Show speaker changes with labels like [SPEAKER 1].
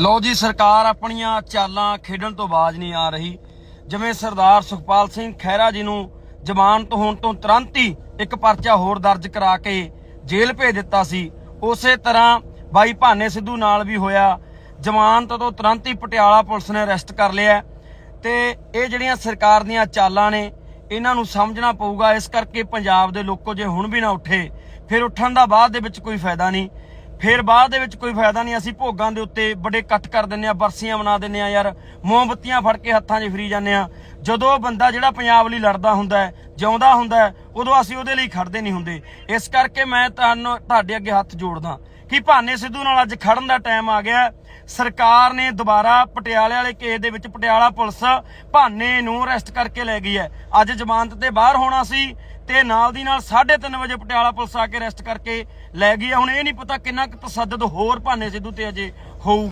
[SPEAKER 1] ਲੋ ਜੀ, ਸਰਕਾਰ ਆਪਣੀਆਂ ਚਾਲਾਂ ਖੇਡਣ ਤੋਂ ਬਾਜ ਨਹੀਂ ਆ ਰਹੀ। ਜਿਵੇਂ ਸਰਦਾਰ ਸੁਖਪਾਲ ਸਿੰਘ ਖਹਿਰਾ ਜੀ ਨੂੰ ਜ਼ਮਾਨਤ ਹੋਣ ਤੋਂ ਤੁਰੰਤ ਹੀ ਇੱਕ ਪਰਚਾ ਹੋਰ ਦਰਜ ਕਰਾ ਕੇ ਜੇਲ੍ਹ ਭੇਜ ਦਿੱਤਾ ਸੀ, ਉਸੇ ਤਰ੍ਹਾਂ ਬਾਈ ਭਾਨੇ ਸਿੱਧੂ ਨਾਲ ਵੀ ਹੋਇਆ। ਜ਼ਮਾਨਤ ਤੋਂ ਤੁਰੰਤ ਹੀ ਪਟਿਆਲਾ ਪੁਲਿਸ ਨੇ ਅਰੈਸਟ ਕਰ ਲਿਆ ਤੇ ਇਹ ਜਿਹੜੀਆਂ ਸਰਕਾਰ ਦੀਆਂ ਚਾਲਾਂ ਨੇ, ਇਹਨਾਂ ਨੂੰ ਸਮਝਣਾ ਪਊਗਾ। ਇਸ ਕਰਕੇ ਪੰਜਾਬ ਦੇ ਲੋਕੋ ਜੇ ਹੁਣ ਵੀ ਨਾ ਉੱਠੇ, ਫਿਰ ਉੱਠਣ ਦਾ ਬਾਅਦ ਦੇ ਵਿੱਚ ਕੋਈ ਫਾਇਦਾ ਨਹੀਂ। ਫਿਰ ਬਾਅਦ ਦੇ ਵਿੱਚ ਕੋਈ ਫਾਇਦਾ ਨਹੀਂ, ਅਸੀਂ ਭੋਗਾਂ ਦੇ ਉੱਤੇ ਬੜੇ ਇਕੱਠ ਕਰ ਦਿੰਨੇ ਆ ਬਰਸੀਆਂ ਬਣਾ ਦਿੰਨੇ ਆ ਯਾਰ, ਮੋਮਬੱਤੀਆਂ ਫੜ ਕੇ ਹੱਥਾਂ 'ਚ ਫਰੀ ਜਾਂਦੇ ਆ ਜਦੋਂ ਬੰਦਾ ਜਿਹੜਾ ਪੰਜਾਬ ਲਈ ਲੜਦਾ ਹੁੰਦਾ ਜਿਉਂਦਾ ਹੁੰਦਾ ਉਦੋਂ ਅਸੀਂ ਉਹਦੇ ਲਈ ਖੜਦੇ ਨਹੀਂ ਹੁੰਦੇ। ਇਸ ਕਰਕੇ ਮੈਂ ਤੁਹਾਨੂੰ, ਤੁਹਾਡੇ ਅੱਗੇ ਹੱਥ ਜੋੜਦਾ। ਕਿ ਭਾਨੇ ਸਿੱਧੂ ਨਾਲ ਅੱਜ ਖੜਨ ਦਾ ਟਾਈਮ ਆ ਗਿਆ ਸਰਕਾਰ ਨੇ ਦੁਬਾਰਾ ਪਟਿਆਲੇ ਵਾਲੇ ਕੇਸ ਦੇ ਵਿੱਚ ਪਟਿਆਲਾ ਪੁਲਿਸ ਭਾਨੇ ਨੂੰ ਅਰੈਸਟ ਕਰਕੇ ਲੈ ਗਈ ਹੈ। ਅੱਜ ਜ਼ਮਾਨਤ ਤੇ ਬਾਹਰ ਹੋਣਾ ਸੀ। ਤੇ ਨਾਲ ਦੀ ਨਾਲ 3:30 ਵਜੇ ਪਟਿਆਲਾ ਪੁਲਿਸ ਆ ਕੇ ਅਰੈਸਟ ਕਰਕੇ ਲੈ ਗਈ ਆ। ਹੁਣ ਇਹ ਨਹੀਂ ਪਤਾ ਕਿੰਨਾ ਕੁ ਤਸੱਦਦ ਹੋਰ ਭਾਨੇ ਸਿੱਧੂ ਤੇ ਅਜੇ ਹੋਊ।